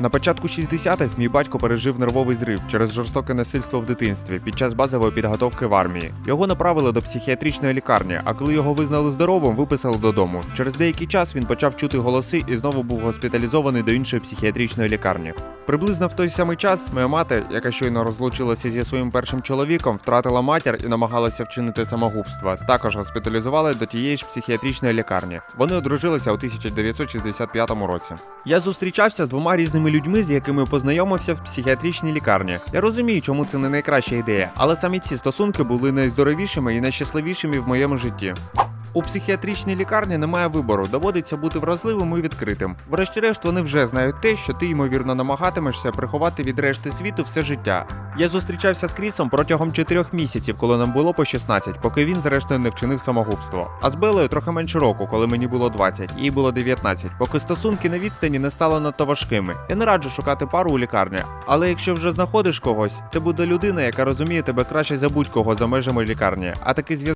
На початку 60-х мій батько пережив нервовий зрив через жорстоке насильство в дитинстві під час базової підготовки в армії. Його направили до психіатричної лікарні, а коли його визнали здоровим, виписали додому. Через деякий час він почав чути голоси і знову був госпіталізований до іншої психіатричної лікарні. Приблизно в той самий час моя мати, яка щойно розлучилася зі своїм першим чоловіком, втратила матір і намагалася вчинити самогубство. Також госпіталізували до тієї ж психіатричної лікарні. Вони одружилися у 1965 році. Я зустрічався з двома різними людьми, з якими познайомився в психіатричній лікарні. Я розумію, чому це не найкраща ідея, але саме ці стосунки були найздоровішими і найщасливішими в моєму житті. У психіатричній лікарні немає вибору, доводиться бути вразливим і відкритим. Врешті-решт, вони вже знають те, що ти ймовірно намагатимешся приховати від решти світу все життя. Я зустрічався з Крісом протягом 4 місяців, коли нам було по 16, поки він зрештою не вчинив самогубство. А з Белою трохи менше року, коли мені було 20, їй було 19, поки стосунки на відстані не стали надто важкими. Я не раджу шукати пару у лікарні, але якщо вже знаходиш когось, це буде людина, яка розуміє тебе краще за будь-кого за межами лікарні. А такий зв'язок